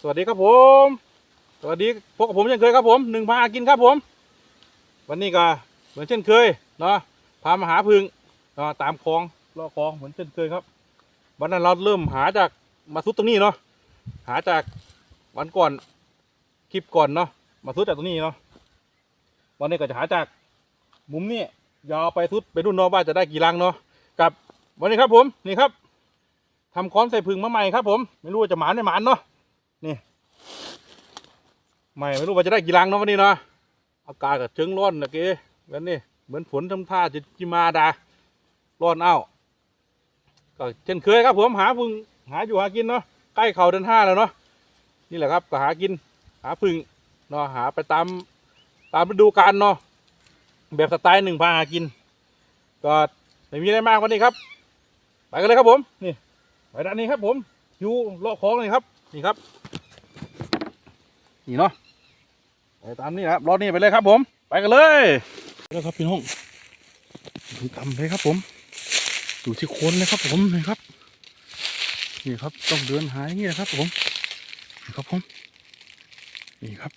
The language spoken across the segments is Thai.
สวัสดีครับผม สวัสดีพบกับผมเช่นเคยครับผมหนึ่งพากินครับผม วันนี้ก็เหมือนเช่นเคยเนาะพามาหาพึ่งเนาะตามคลองลอคลองเหมือนเช่นเคยครับ วันนั้นเราเริ่มหาจากมาซุดตรงนี้เนาะหาจากวันก่อนคลิปก่อนเนาะมาซุดจากตรงนี้เนาะวันนี้ก็จะหาจากมุมนี้ยาวไปซุดไปรุ่นเนาะว่าจะได้กี่ลังเนาะกับวันนี้ครับผมนี่ครับทำค้อนใส่พึ่งมาใหม่ครับผม ไม่รู้ว่าจะหมานไม่หมานเนาะ นี่ไม่ไม่รู้ว่าจะได้กี่ลังเนาะวันนี้เนาะอากาศก็เชิงร้อนนะเก้วันนี้เหมือนฝนทำท่าจะจิมาดาร้อนเอ้าก็เช่นเคยครับผมหาพึ่งหาอยู่หากินเนาะใกล้เข่าเดือนห้าแล้วเนาะนี่แหละครับก็หากินหาพึ่งเนาะหาไปตามตามฤดูกาลเนาะแบบสไตล์หนึ่งพาหากิน ก็ไม่มีอะไรมากวันนี้ครับ ไปกันเลยครับผมนี่ไปด้านนี้ครับผมอยู่เลาะคลองเลยครับนี่ครับ นี่เนาะไปตามนี่นะครับรอนี่ไปเลยครับผม ไปกันเลยแล้วครับพี่น้องดูตามเลยครับผมดูที่โคนเลยครับผมนี่ครับ นี่ครับต้องเดินหาอย่างนี้นะครับผมนี่ครับผมนี่ครับ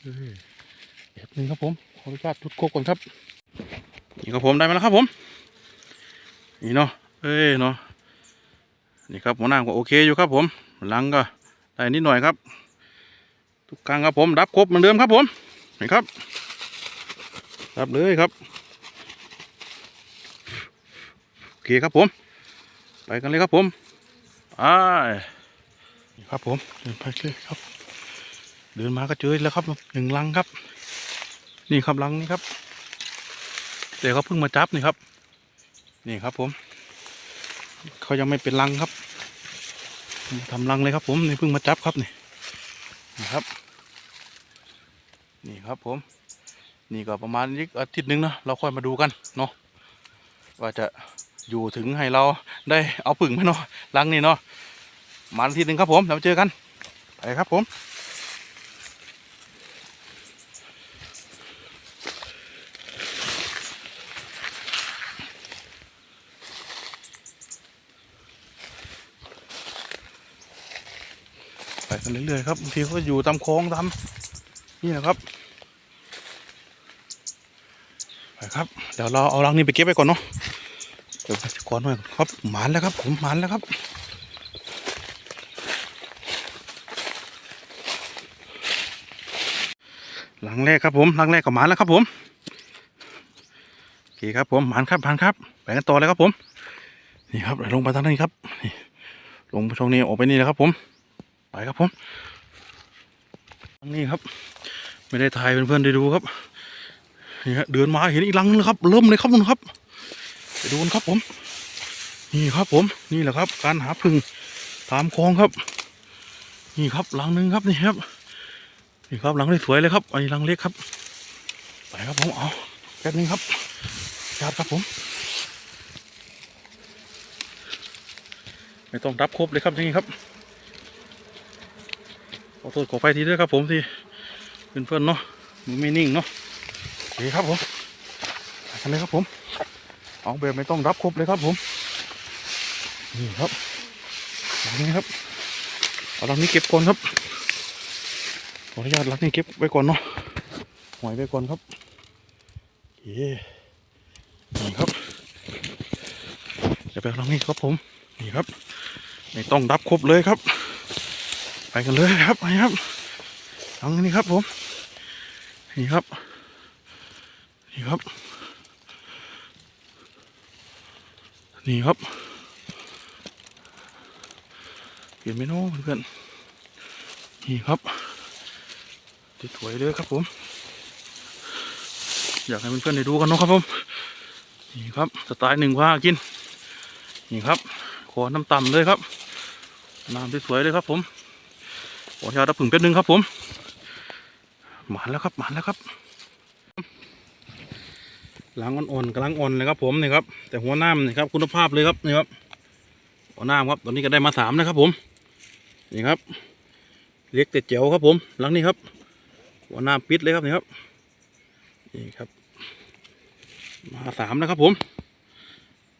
เอ้ยแบบนึงครับผมขออนุญาตทุดโคกก่อนครับนี่ครับผมได้มาแล้วครับผม นี่เนาะเอ้ยเนาะนี่ครับหัวหน้าก็โอเคอยู่ครับผมหลังก็ ได้นิดหน่อยครับ ทุกครั้งครับผมรับครบเหมือนเดิมครับผมนี่ครับ รับเลยครับโอเคครับผม ไปกันเลยครับผมไปครับผมเดินไปเลยครับ เดินมาก็เจอแล้วครับหนึ่งลังครับ นี่ครับลังนี่ครับเดี๋ยวเขาเพิ่งมาจับนี่ครับ นี่ครับผมเขายังไม่เป็นลังครับ ทำรังเลยครับผมนี่เพิ่งมาจับครับนี่นะครับ นี่ครับผม นี่ก็ประมาณอีกอาทิตย์หนึ่งนะเราค่อยมาดูกันเนาะว่าจะอยู่ถึงให้เราได้เอาผึ่งไหมเนาะรังนี่เนาะมาอาทิตย์หนึ่งครับผมเดี๋ยวมาเจอกันไปครับผม กันเรื่อยๆครับบางทีก็อยู่ตามโคลองตามนี่นะครับไปครับเดี๋ยวเราเอารังนี้ไปเก็บไว้ก่อนเนาะเดี๋ยวไปก่อนหน่อยครับหมานแล้วครับ ผมหมานแล้วครับหลังแรกครับผมหลังแรกก็หมานแล้วครับผมโอเคครับผมหมานครับหมานครับไปกันต่อเลยครับผมนี่ครับลงไปทางนี้ครับนี่ลงไปตรงนี้ออกไปนี่นะครับผม ไปครับผมทางนี้ครับ ไม่ได้ถ่ายเพื่อนๆได้ดูครับนี่ฮะเดินมาเห็นอีกลังนึงครับ เริ่มเลยครับนุ่นครับไปดูกันครับผม นี่ครับผมนี่แหละครับ การหาพึ่งตามคลองครับ นี่ครับลังหนึ่งครับนี่ครับนี่ครับลังนี้สวยเลยครับอันนี้ลังเล็กครับ ไปครับผมเอาแป๊บนึงครับชาร์จครับผมไม่ต้องรับครบเลยครับนี่ครับ อโทษขอไปทีด้วยครับผมที่เพื่อนเนาะมือไม่นิ่งเนาะโอเครับผมไปกันเลยครับผมเอาแบบไม่ต้องรับครบเลยครับผมนี่ครับหลังนี้ครับเอาลังนี้เก็บก่อนครับขออนุญาตลังนี้เก็บไว้ก่อนเนาะหอยไว้ก่อนครับโอเคนี่ครับเดี๋ยวไปลังนี้ครับผมนี่ครับ ไม่ต้องรับครบเลยครับ ไปกันเลยครับไปครับทางนี้ครับผม นี่ครับ นี่ครับ นี่ครับ เปลี่ยนเมนูเพื่อนนี่ครับติดถวยเลยครับผม อยากให้เพื่อนๆได้ดูกันนะครับผม นี่ครับสไตล์หนึ่งว่ากิน นี่ครับ ขอน้ำต่ำเลยครับ น้ำที่สวยเลยครับผม ขออนุญาตรับผึ่งแป๊บนึงครับผมหมานแล้วครับหมานแล้วครับหลังอ่อนๆกำลังอ่อนเลยครับผมนี่ครับ แต่หัวหน้ำนี่ครับคุณภาพเลยครับนี่ครับหัวหน้ำครับตอนนี้ก็ได้มาสามนะครับผมนี่ครับ เล็กแต่เจ๋วครับผม หลังนี้ครับ หัวหน้ำปิดเลยครับนี่ครับนี่ครับ มาสามนะครับผม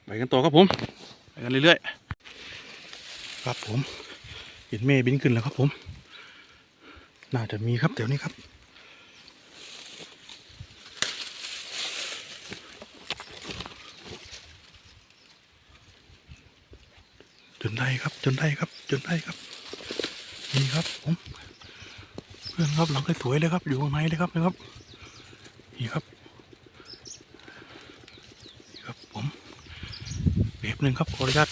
ไปกันต่อครับผมไปกันเรื่อยๆครับผมเห็นเมฆบินขึ้นแล้วครับผม น่าจะมีครับแถวนี้ครับ จนได้ครับ จนได้ครับ จนได้ครับนี่ครับผมเพื่อนครับหลังสวยเลยครับ อยู่ข้างในเลยครับนะครับนี่ครับนี่ครับผมแบบหนึ่งครับขออนุญาต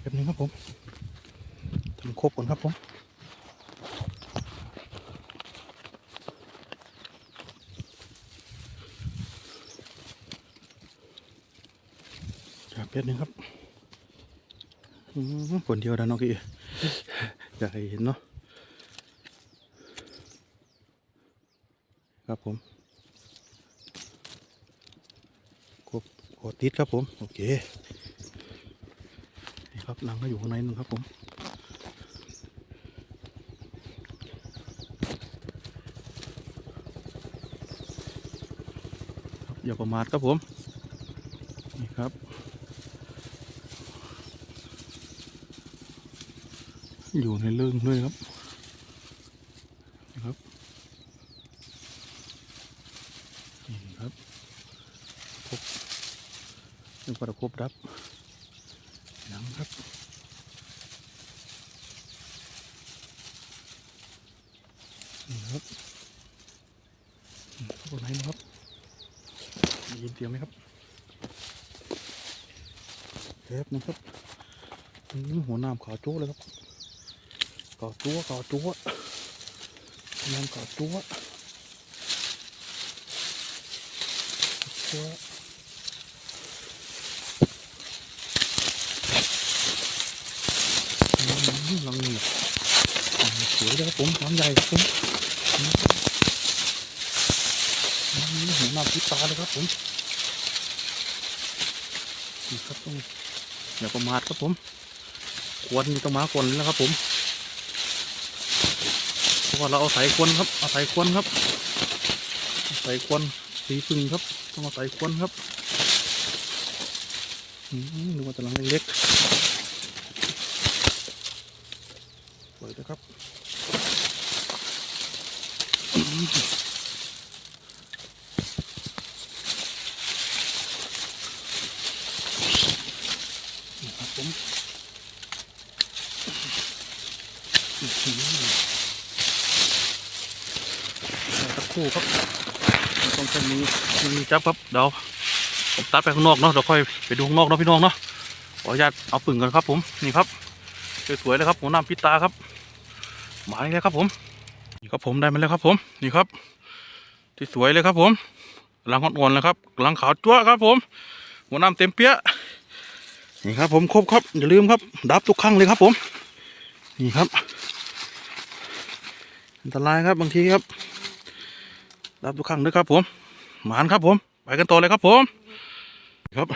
แบบหนึ่งครับผมทำครบก่อนครับผม จาก เพชรหนึ่งครับอืมคนเดียวดันเนาะกี้อยากให้เห็นเนาะครับผมกบกดติดครับผม โอเคนี่ครับหลังก็อยู่ข้างในนึงครับผมครับอย่าประมาทครับผม นี่ครับ อยู่ในเรื่องด้วยครับนะครับนี่ครับครบนึกว่าจะครบรับหนังครับนี่ครับอืมตัวไหนนะครับได้ยินเสียงไหมครับแป๊บนะครับหัวน้ำขาวโจ้เลยครับ ก่อตัวก่อตัวน้ำก่อตัวตัวลังนี่อ่าสวยเลยครับผมลังใหญ่ครับผมเห็นน้ำพิตาเลยครับผมนี่ครับต้องอย่าประมาทครับผม ควรมีต้องมาควรแล้วครับผม ราะว่าเราเอาสายควนครับเอาสายควนครับสายควนสีพึ่งครับต้องเอาสายควนครับดูว่าจะลังเล็กๆสวยนะครับอืมนี่ครับผมอื้อหือ สัก ครู่ครับต้องแค่นี้มีจับครับเดี๋ยวผมตัดไปข้างนอกเนาะเดี๋ยวค่อยไปดูข้างนอกเนาะพี่น้องเนาะขออนุญาตเอาปึ่งกันครับผมนี่ครับสวยๆเลยครับหัวน้ำพิตาครับหมายเลยครับผมนี่ครับผมได้มาแล้วครับ ผมนี่ครับ ที่สวยเลยครับ ผมกำลังอ่อนๆเลยครับกำลังขาวจั๊วครับ ผม หัวน้ำเต็มเปี้ยะนี่ครับ ผมครบครับอย่าลืมครับ ดับทุกครั้งเลยครับ ผม นี่ครับอันตรายครับบางทีครับ รับทุกครั้งด้วยครับผม หมานครับผม ไปกันต่อเลยครับผม ครับ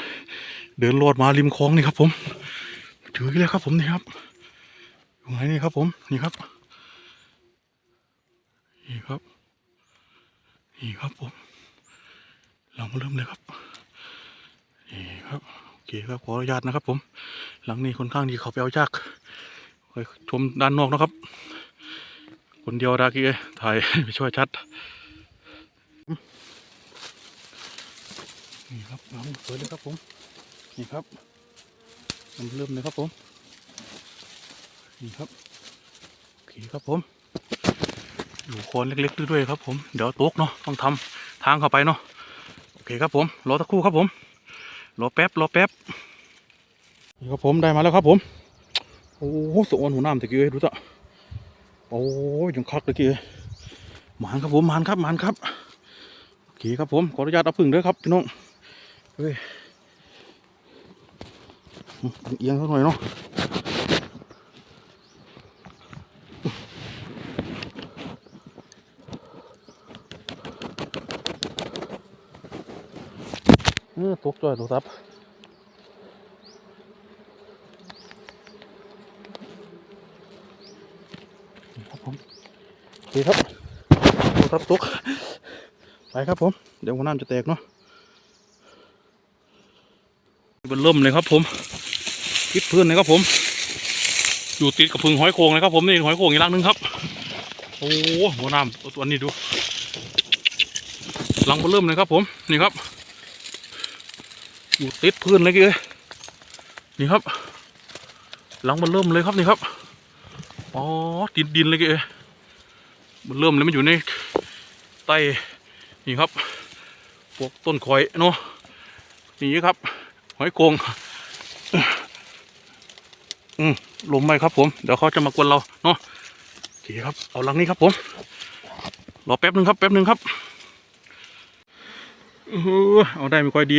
เดินโลดมาริมคลองนี่ครับ ผม ถือเลยครับผมนี่ครับอยู่ไหนนี่ครับผม นี่ครับ นี่ครับ นี่ครับผม เรามาเริ่มเลยครับ นี่ครับ โอเคครับ ขออนุญาตนะครับ ผม หลังนี้ค่อนข้างที่เขาไปเอายากไปชมด้านนอกนะครับ คนเดียวดากี้เอ้ถ่ายไปช่วยชัด นี่ครับน้ำสวยเลยครับผมนี่ครับน้ำเริ่มเลยครับผมนี่ครับโอเคครับผมอยู่โคนเล็กๆด้วยครับผมเดี๋ยวตกเนาะต้องทำทางเข้าไปเนาะโอเคครับผมรอสักครู่ครับผมรอแป๊บรอแป๊บนี่ครับผมได้มาแล้วครับผมโอ้โหสวนหัวน้ำตะกี้เอ้ยดูจ้ะโอ้ยยังคักตะกี้หมานครับผมหมานครับหมานครับโอเคครับผมขออนุญาตเอาพึ่งด้วยครับพี่น้อง เฮ้ยเอียงสักหน่อยเนาะเออตกจ่อยโทรศัพท์นี่ครับผมโอเคครับโทรศัพท์ตกไปครับผม เดี๋ยวหัวน้ำจะแตกเนาะ เป็นล่มเลยครับผมคิดพื้นเลยครับผม อยู่ติดกับพึงหอยโขงเลยครับผมนี่หอยโขงอีกลังหนึงครับ โอ้โหหัวน้ำตัวตัวนี้ดูลังเบอเริ่มเลยครับผมนี่ครับ อยู่ติดพื้นเลยกี่เอ้ยนี่ครับลังเบอเริ่มเลยครับนี่ครับอ๋อติดดินเลยกี่เอ้ยบอเริ่มเลยมันอยู่ในใต้นี่ครับพวกต้นข่อยเนาะนี่ครับ หอยโขงอืมลมไปครับผม เดี๋ยวเขาจะมากวนเราเนาะโอเคครับ เอาลังนี้ครับผม รอแป๊บหนึ่งครับแป๊บหนึ่งครับเออเอาได้ไม่ค่อยดี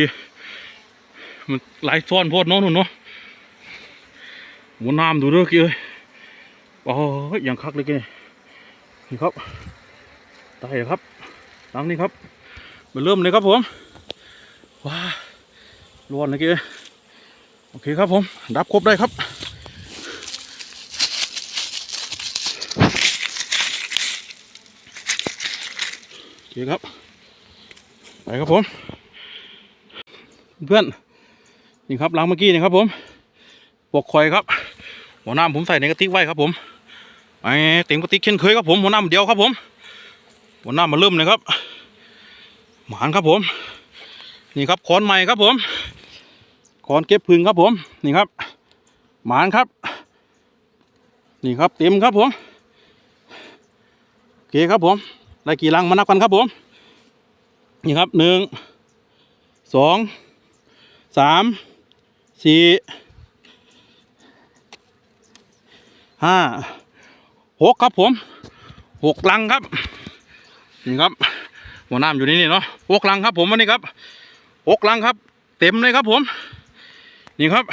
มันไหลายซ่อนโพดเน้องนุ่นเนาะหมุนน้ำดูเด้อกี้เอ้ยโอ้ยอย่างคักเลยกี้นี่ครับตายครับลังนี้ครับมาเริ่มเลยครับผมว้า ร้อนเลยกี้โอเคครับผม ดับครบได้ครับ โอเคครับ ไปครับผม เพื่อนนี่ครับล้างเมื่อกี้นี่ครับผมปกคอยครับ หัวหน้าผมใส่ในกระติกไว้ครับผมไอ้เต็มกระติกเช่นเคยครับผมหัวหน้าเดียวครับผม หัวหน้ามาเริ่มเลยครับ หมานครับผม นี่ครับคอนใหม่ครับผม คอนเก็บพึ่งครับผม นี่ครับ หมานครับ นี่ครับเต็มครับผมโอเคครับผมได้กี่ลังมานับกันครับผม นี่ครับหนึ่งสองสามสี่ห้าหกครับผมหกลังครับ นี่ครับหัวน้ำอยู่นี่นี่เนาะหกลังครับผมวันนี้ครับหกลังครับ เต็มเลยครับผม นี่ครับ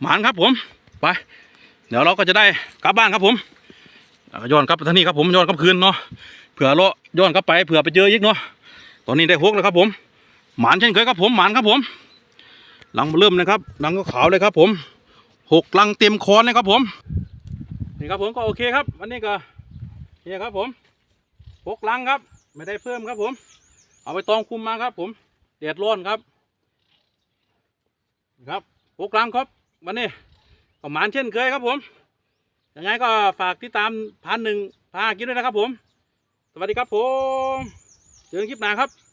หมานครับผมไป เดี๋ยวเราก็จะได้กลับบ้านครับผมย้อนกลับไปทางนี้ครับผมย้อนกลับคืนเนาะเผื่อเราย้อนกลับไปเผื่อไปเจออีกเนาะตอนนี้ได้หกแล้วครับผม หมานเช่นเคยครับผมหมานครับผม หลังเริ่มนะครับหลังก็ขาวเลยครับผมหกลังเต็มคอนเลยครับผมนี่ครับผมก็โอเคครับวันนี้ก็นี่ครับผมหกลังครับ ไม่ได้เพิ่มครับผม เอาไปตองคุมมาครับผมแดดร้อนครับ ครับหกลังครับ วันนี้ก็หมานเช่นเคยครับผม ยังไงก็ฝากติดตามพันหนึ่งพากินด้วยนะครับผม สวัสดีครับผม เจอกันคลิปหน้าครับ